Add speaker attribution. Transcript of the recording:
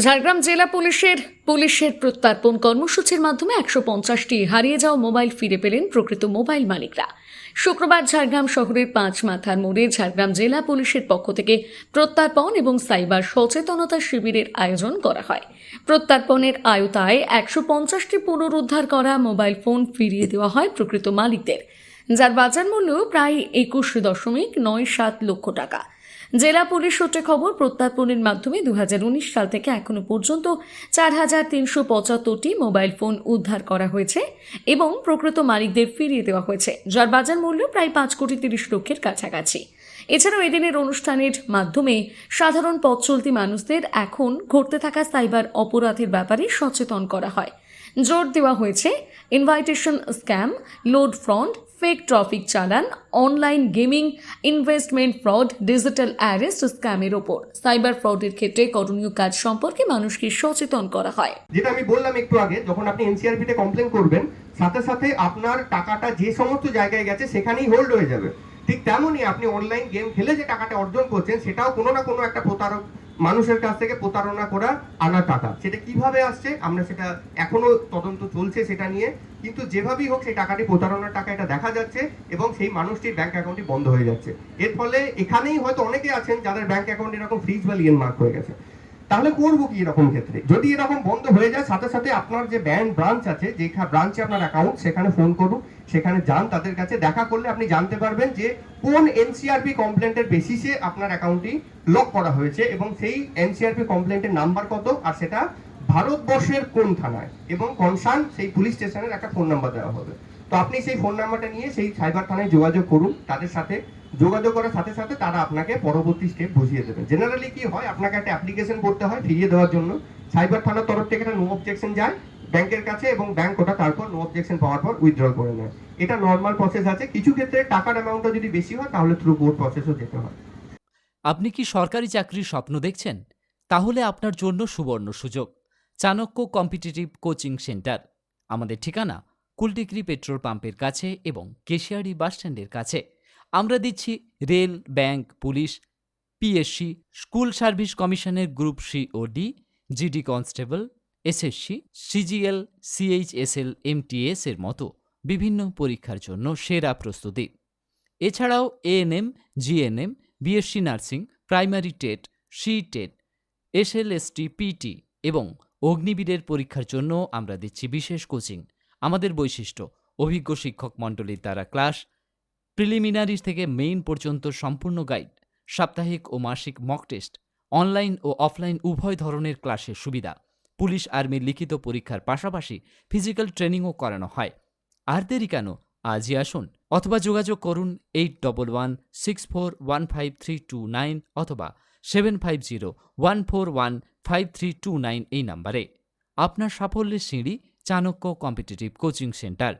Speaker 1: ঝাড়গ্রাম জেলা পুলিশের পুলিশের প্রত্যর্পণ কর্মসূচির মাধ্যমে একশো পঞ্চাশটি হারিয়ে যাওয়া মোবাইল ফিরে পেলেন প্রকৃত মোবাইল মালিকরা। শুক্রবার ঝাড়গ্রাম শহরের পাঁচ মাথার মোড়ে ঝাড়গ্রাম জেলা পুলিশের পক্ষ থেকে প্রত্যর্পণ এবং সাইবার সচেতনতা শিবিরের আয়োজন করা হয়। প্রত্যর্পণের আয়তায় একশো পঞ্চাশটি পুনরুদ্ধার করা মোবাইল ফোন ফিরিয়ে দেওয়া হয় প্রকৃত মালিকদের। যার বাজার মূল্য প্রায় একুশ দশমিক নয় সাত লক্ষ টাকা। জেলা পুলিশ সূত্রে খবর প্রত্যর্পণের মাধ্যমে দু হাজার উনিশ সাল থেকে এখনও পর্যন্ত চার হাজার তিনশো পঁচাত্তরটি মোবাইল ফোন উদ্ধার করা হয়েছে এবং প্রকৃত মালিকদের ফিরিয়ে দেওয়া হয়েছে, যার বাজার মূল্য প্রায় পাঁচ কোটি তিরিশ লক্ষের কাছাকাছি। এছাড়াও এদিনের অনুষ্ঠানের মাধ্যমে সাধারণ পথ চলতি মানুষদের এখন ঘটতে থাকা সাইবার অপরাধের ব্যাপারে সচেতন করা হয়। জোর দেওয়া হয়েছে, invitation scam, load front fake traffic চালান online gaming investment fraud digital arrest স্ক্যামের ওপর। সাইবার ফ্রডের ক্ষেত্রে করণীয় কাজ সম্পর্কে মানুষকে সচেতন করা হয়।
Speaker 2: যেটা আমি বললাম একটু আগে, যখন আপনি এনসিআরপি তে কমপ্লেন করবেন, সাথে সাথে আপনার টাকাটা যে সমস্ত জায়গায় গেছে, সেখানেই হোল্ড হয়ে যাবে। ঠিক তেমনই আপনি অনলাইন গেম খেলে যে টাকাটা অর্জন করছেন, সেটাও কোনো না কোনো একটা প্রতারক মানুষের কাছ থেকে প্রতারণা করা, আনা টাকা। সেটা কীভাবে আসছে? আমরা সেটা এখনও তদন্ত চলছে সেটা নিয়ে। কিন্তু যেভাবেই হোক, সেই টাকাটি, প্রতারণার টাকা এটা দেখা যাচ্ছে এবং সেই মানুষটির ব্যাংক অ্যাকাউন্টটি বন্ধ হয়ে যাচ্ছে। এর ফলে এখানেই হয়তো অনেকে আছেন যাদের ব্যাংক অ্যাকাউন্ট এরকম ফ্রিজ বা লিয়েন মার্ক হয়ে গেছে। তাহলে করব কি এরকম ক্ষেত্রে? যদি এরকম বন্ধ হয়ে যায়, সাথে সাথে আপনার যে ব্যাংক ব্রাঞ্চ আছে, যে ব্রাঞ্চে আপনার অ্যাকাউন্ট সেখানে ফোন করুন, সেখানে যান তাদের কাছে। দেখা করলে আপনি জানতে পারবেন যে কোন এনসিআরপি কমপ্লেন্টের বেসিসে আপনার অ্যাকাউন্টটি লক করা হয়েছে এবং সেই এনসিআরপি কমপ্লেন্টের নাম্বার কত আর সেটা ভারতবর্ষের কোন থানায় এবং কনসার্ন সেই পুলিশ স্টেশনের একটা ফোন নাম্বার দেওয়া হবে। তো আপনি সেই ফোন নাম্বারটা নিয়ে সেই সাইবার থানায় যোগাযোগ করুন, তাদের সাথে যোগাযোগ করার সাথে সাথে তারা আপনাকে পরবর্তী স্টেপ বুঝিয়ে দেবে। জেনারেলি কি হয়, আপনাকে একটা অ্যাপ্লিকেশন করতে হয় ফিরিয়ে দেওয়ার জন্য। সাইবার থানার তরফ থেকে একটা নো অবজেকশন যায় ব্যাংকের কাছে এবং ব্যাংক ওটা তারপর নো অবজেকশন পাওয়ার পর উইথড্র করে নেয়। এটা নর্মাল প্রসেস আছে। কিছু ক্ষেত্রে টাকার অ্যামাউন্টটা যদি বেশি হয়, তাহলে থ্রু কোর্ট প্রসেসও যেতে হয়।
Speaker 3: আপনি কি সরকারি চাকরির স্বপ্ন দেখছেন? তাহলে আপনার জন্য সুবর্ণ সুযোগ। চাণক্য কম্পিটিটিভ কোচিং সেন্টার আমাদের ঠিকানা কুলটিকরি পেট্রোল পাম্পের কাছে এবং কেশিয়ারি বাসস্ট্যান্ডের কাছে। আমরা দিচ্ছি rail, bank, police PSC school service কমিশনের গ্রুপ সি ও D GD constable SSC CGL CHSL MTS এর মতো বিভিন্ন পরীক্ষার জন্য সেরা প্রস্তুতি। এছাড়াও ANM GNM BSc nursing, primary TET, C TET SLST PT এবং অগ্নিবীরের পরীক্ষার জন্য আমরা দিচ্ছি বিশেষ কোচিং। আমাদের বৈশিষ্ট্য, অভিজ্ঞ শিক্ষক মণ্ডলীর দ্বারা ক্লাস প্রিলিমিনারি থেকে মেইন পর্যন্ত সম্পূর্ণ গাইড, সাপ্তাহিক ও মাসিক মক টেস্ট, অনলাইন ও অফলাইন উভয় ধরনের ক্লাসের সুবিধা, পুলিশ আর্মির লিখিত পরীক্ষার পাশাপাশি ফিজিক্যাল ট্রেনিংও করানো হয়। আর দেরি কেন? আজই আসুন অথবা যোগাযোগ করুন eight double one, six four one five three two nine অথবা seven five zero one four one five three two nine এই নাম্বারে। আপনার সাফল্যের সিঁড়ি চাণক্য কম্পিটিটিভ কোচিং সেন্টার